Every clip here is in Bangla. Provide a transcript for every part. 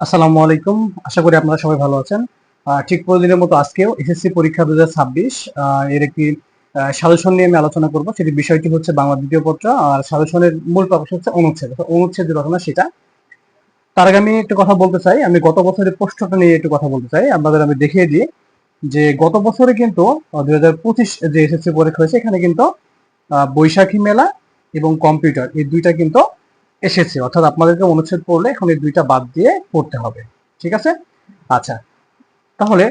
আসসালামু আলাইকুম। আশা করি আপনারা সবাই ভালো আছেন। ঠিক প্রতিদিনের মতো আজকেও এসএসসি পরীক্ষা দু হাজার ছাব্বিশ এর একটি সাজেশন নিয়ে আমি আলোচনা করব। সেটি বিষয়টি হচ্ছে বাংলা দ্বিতীয় পত্র, আর সাজেশনের মূল টপিক হচ্ছে অনুচ্ছেদ। অনুচ্ছেদ রচনা সেটা। তার আগে আমি একটু কথা বলতে চাই। আমি গত বছরের প্রশ্নটা নিয়ে একটু কথা বলতে চাই। আপনাদের আমি দেখিয়ে দিই যে গত বছরে কিন্তু দুই হাজার পঁচিশ যে এসএসসি পরীক্ষা হয়েছে, এখানে কিন্তু বৈশাখী মেলা এবং কম্পিউটার, এই দুইটা কিন্তু এসেছে, অর্থাৎ আপনাদেরকে অনুচ্ছেদ পড়লে এখন এই দুইটা বাদ দিয়ে পড়তে হবে, ঠিক আছে? আচ্ছা তাহলে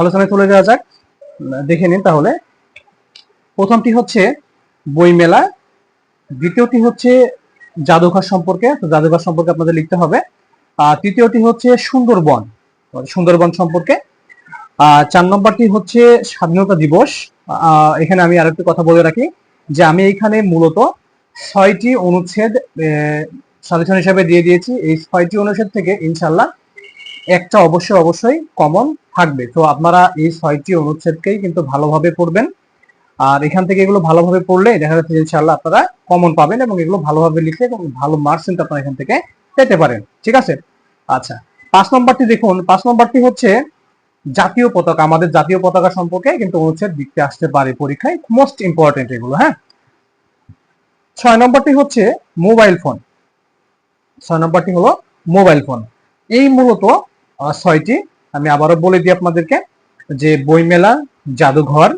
আলোচনায় চলে যাওয়া যাক, দেখে নিন তাহলে। প্রথমটি হচ্ছে বইমেলা, দ্বিতীয়টি হচ্ছে জাদুঘর সম্পর্কে জাদুঘর সম্পর্কে আপনাদের লিখতে হবে। আর তৃতীয়টি হচ্ছে সুন্দরবন সুন্দরবন সম্পর্কে। আর চার নম্বরটি হচ্ছে স্বাধীনতা দিবস এখানে আমি আরেকটি কথা বলে রাখি যে আমি এখানে মূলত ছয়টি অনুচ্ছেদ সাজেশন হিসাবে দিয়ে দিয়েছি। এই ছয়টি অনুচ্ছেদ থেকে ইনশাল্লাহ একটা অবশ্যই অবশ্যই কমন থাকবে। তো আপনারা এই ছয়টি অনুচ্ছেদকেই কিন্তু ভালোভাবে পড়বেন। আর এখান থেকে এগুলো ভালোভাবে পড়লে দেখা যাচ্ছে ইনশাল্লাহ আপনারা কমন পাবেন এবং এগুলো ভালোভাবে লিখে এবং ভালো মার্কস কিন্তু আপনারা এখান থেকে পেতে পারেন। ঠিক আছে? আচ্ছা পাঁচ নম্বরটি দেখুন। পাঁচ নম্বরটি হচ্ছে জাতীয় পতাকা। আমাদের জাতীয় পতাকা সম্পর্কে কিন্তু অনুচ্ছেদ লিখতে আসতে পারে পরীক্ষায়। মোস্ট ইম্পর্টেন্ট এগুলো হ্যাঁ? ছয় নম্বরটি হচ্ছে মোবাইল ফোন। ছয় নম্বরটি হলো মোবাইল ফোন। এই মূলত ছয়টি আমি আবারও বলে দিই আপনাদেরকে, যে বইমেলা, জাদুঘর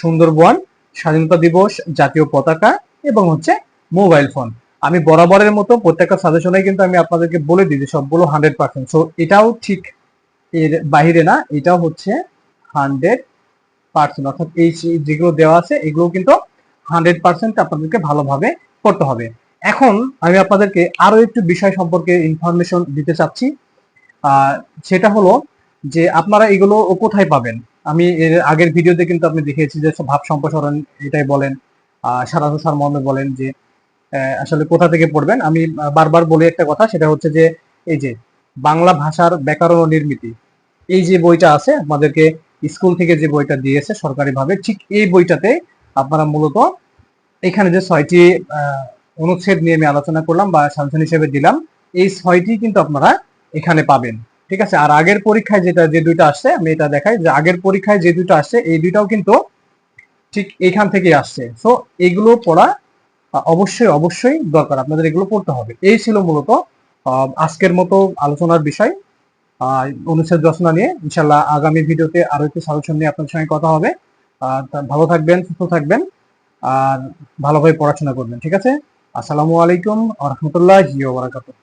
সুন্দরবন, স্বাধীনতা দিবস, জাতীয় পতাকা এবং হচ্ছে মোবাইল ফোন। আমি বরাবরের মতো প্রত্যেকটা সাজেশনে কিন্তু আমি আপনাদেরকে বলে দিই যে সবগুলো হান্ড্রেড পার্সেন্ট সো এটাও ঠিক এর বাইরে না, এটাও হচ্ছে হান্ড্রেড পার্সেন্ট অর্থাৎ এই যেগুলো দেওয়া আছে, এগুলো কিন্তু হান্ড্রেড পার্সেন্ট আপনাদেরকে ভালোভাবে করতে হবে। এখন আমি আপনাদেরকে আরও একটু বিষয় সম্পর্কে ইনফরমেশন দিতে চাচ্ছি। সেটা হলো যে আপনারা এগুলো কোথায় পাবেন? আমি এর আগের ভিডিওতে কিন্তু আপনি দেখিয়েছি যে ভাব সম্প্রসারণ এটাই বলেন সার বলেন যে আসলে কোথা থেকে পড়বেন? আমি বারবার বলি একটা কথা, সেটা হচ্ছে যে এই যে বাংলা ভাষার ব্যাকরণ ও নির্মিতি, এই যে বইটা আছে আমাদেরকে স্কুল থেকে যে বইটা দিয়েছে সরকারিভাবে, ঠিক এই বইটাতে আপনারা মূলত এখানে যে ছয়টি অনুচ্ছেদ নিয়ে আমি আলোচনা করলাম বা সাজেশন হিসেবে দিলাম এই ছয়টি কিন্তু আপনারা এখানে পাবেন। ঠিক আছে? আর আগের পরীক্ষায় যেটা যে দুইটা আসছে আমি এটা দেখাই যে আগের পরীক্ষায় যে দুইটা আসছে এই দুইটাও কিন্তু ঠিক এখান থেকে আসছে। সো এগুলো পড়া অবশ্যই অবশ্যই দরকার। আপনাদের এগুলো পড়তে হবে। এই ছিল মূলত আজকের মতো আলোচনার বিষয়। আহ, অনুচ্ছেদ রচনা নিয়ে। ইনশাল্লাহ আগামী ভিডিওতে আরও একটু সাজেশন নিয়ে আপনাদের সঙ্গে কথা হবে। আর ভালো থাকবেন, সুস্থ থাকবেন, আর ভালোভাবে পড়াশোনা করবেন, ঠিক আছে? আসসালামু আলাইকুম আহমতুল্লাহ জিও বারাকাতুহ।